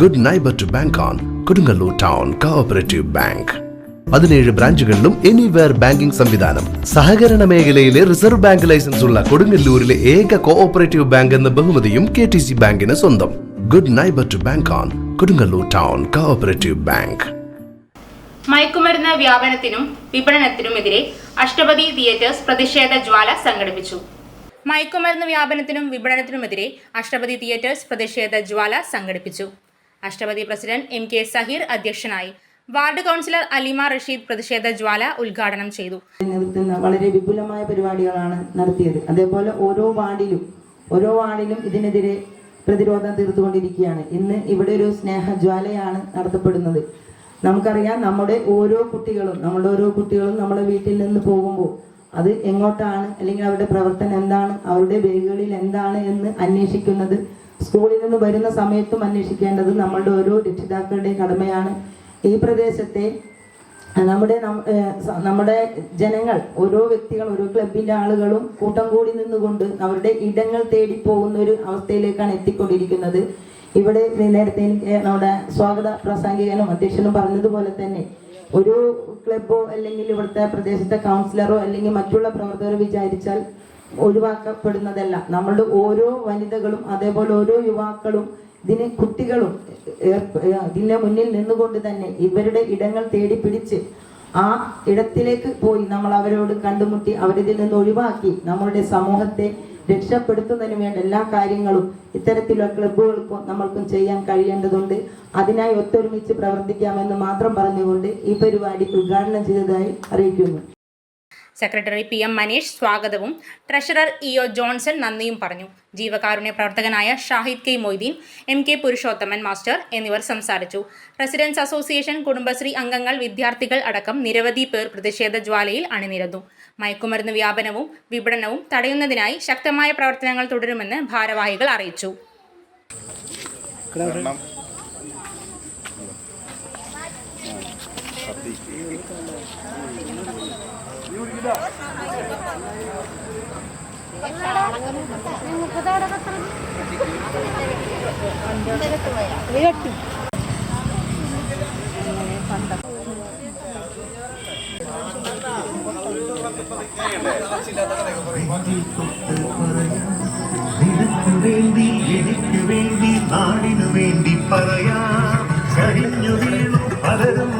Good neighbour to bank on Kodungallur town cooperative bank പതിനേഴ് ബ്രാഞ്ചുകളിലും anywhere banking സംവിധാനം. സഹകരണ മേഖലയിലെ റിസർവ് ബാങ്ക് ലൈസൻസ് ഉള്ള കൊടുങ്ങല്ലൂരിലെ ഏക കോഓപ്പറേറ്റീവ് ബാങ്ക് എന്ന ബഹുമതിയും കെ ടി സി ബാങ്കിന് സ്വന്തം. Good neighbour to bank on Kodungallur town cooperative bank മയക്കുമരുന്ന് വ്യാപനത്തിനും വിപണനത്തിനുമെതിരെ അഷ്ടപതി തിയേറ്റേഴ്സ് പ്രതിഷേധ ജ്വാല സംഘടിപ്പിച്ചു. മയക്കുമരുന്ന് വ്യാപനത്തിനും വിപണനത്തിനുമെതിരെ അഷ്ടപതി തിയേറ്റേഴ്സ് പ്രതിഷേധ ജ്വാല സംഘടിപ്പിച്ചു. Ashtapathi president M K Saheer അധ്യക്ഷനായി. വാർഡ് കൗൺസിലർ അലിമ റഷീദ് പ്രതിഷേധ ജ്വാല ഉദ്ഘാടനം ചെയ്തു. വളരെ വിപുലമായ പരിപാടികളാണ് നടത്തിയത്. അതേപോലെ ഓരോ വാർഡിലും ഓരോ വാർഡിലും ഇതിനെതിരെ പ്രതിരോധം തീർത്തുകൊണ്ടിരിക്കുകയാണ്. ഇന്ന് ഇവിടെ ഒരു സ്നേഹജ്വാലയാണ് നടത്തപ്പെടുന്നത്. നമുക്കറിയാം നമ്മുടെ ഓരോ കുട്ടികളും നമ്മുടെ ഓരോ കുട്ടികളും നമ്മുടെ വീട്ടിൽ നിന്ന് പോകുമ്പോൾ അത് എങ്ങോട്ടാണ് അല്ലെങ്കിൽ അവരുടെ പ്രവർത്തനം എന്താണ് അവരുടെ വേഗകളിൽ എന്താണ് എന്ന് അന്വേഷിക്കുന്നത് സ്കൂളിൽ നിന്ന് വരുന്ന സമയത്തും അന്വേഷിക്കേണ്ടത് നമ്മളുടെ ഓരോ രക്ഷിതാക്കളുടെയും കടമയാണ്. ഈ പ്രദേശത്തെ നമ്മുടെ നമ്മുടെ ജനങ്ങൾ ഓരോ വ്യക്തികൾ ഓരോ ക്ലബിന്റെ ആളുകളും കൂട്ടം കൂടി നിന്നുകൊണ്ട് അവരുടെ ഇടങ്ങൾ തേടി പോകുന്ന ഒരു അവസ്ഥയിലേക്കാണ് എത്തിക്കൊണ്ടിരിക്കുന്നത്. ഇവിടെ നേരത്തെ എനിക്ക് നമ്മുടെ സ്വാഗത പ്രാസംഗികനും അധ്യക്ഷനും പറഞ്ഞതുപോലെ തന്നെ ഒരു ക്ലബോ അല്ലെങ്കിൽ ഇവിടുത്തെ പ്രദേശത്തെ കൗൺസിലറോ അല്ലെങ്കിൽ മറ്റുള്ള പ്രവർത്തകരോ വിചാരിച്ചാൽ ഒഴിവാക്കപ്പെടുന്നതല്ല. നമ്മളുടെ ഓരോ വനിതകളും അതേപോലെ ഓരോ യുവാക്കളും ഇതിന് കുട്ടികളും ഇതിന്റെ മുന്നിൽ നിന്നുകൊണ്ട് തന്നെ ഇവരുടെ ഇടങ്ങൾ തേടി പിടിച്ച് ആ ഇടത്തിലേക്ക് പോയി നമ്മൾ അവരോട് കണ്ടുമുട്ടി അവരിതിൽ നിന്ന് ഒഴിവാക്കി നമ്മളുടെ സമൂഹത്തെ രക്ഷപ്പെടുത്തുന്നതിന് വേണ്ട എല്ലാ കാര്യങ്ങളും ഇത്തരത്തിലുള്ള ക്ലബുകൾക്കും നമ്മൾക്കും ചെയ്യാൻ കഴിയേണ്ടതുണ്ട്. അതിനായി ഒത്തൊരുമിച്ച് പ്രവർത്തിക്കാമെന്ന് മാത്രം പറഞ്ഞുകൊണ്ട് ഈ പരിപാടി ഉദ്ഘാടനം ചെയ്തതായി അറിയിക്കുന്നു. സെക്രട്ടറി പി എം മനീഷ് സ്വാഗതവും. ട്രഷറർ ഇ ഒ ജോൺസൺ നന്ദിയും പറഞ്ഞു. ജീവകാരുണ്യ പ്രവർത്തകനായ Shahid K Moideen M K Purushothaman master എന്നിവർ സംസാരിച്ചു. റെസിഡൻസ് അസോസിയേഷൻ കുടുംബശ്രീ അംഗങ്ങൾ വിദ്യാർത്ഥികൾ അടക്കം നിരവധി പേർ പ്രതിഷേധ ജ്വാലയിൽ അണിനിരന്നു. മയക്കുമരുന്ന് വ്യാപനവും വിപണനവും തടയുന്നതിനായി ശക്തമായ പ്രവർത്തനങ്ങൾ തുടരുമെന്ന് ഭാരവാഹികൾ അറിയിച്ചു. കാരണം നിനക്ക് എനിക്ക് വേണ്ടി നാടിനു വേണ്ടി പറയാം. കഴിഞ്ഞു വീണു പലരും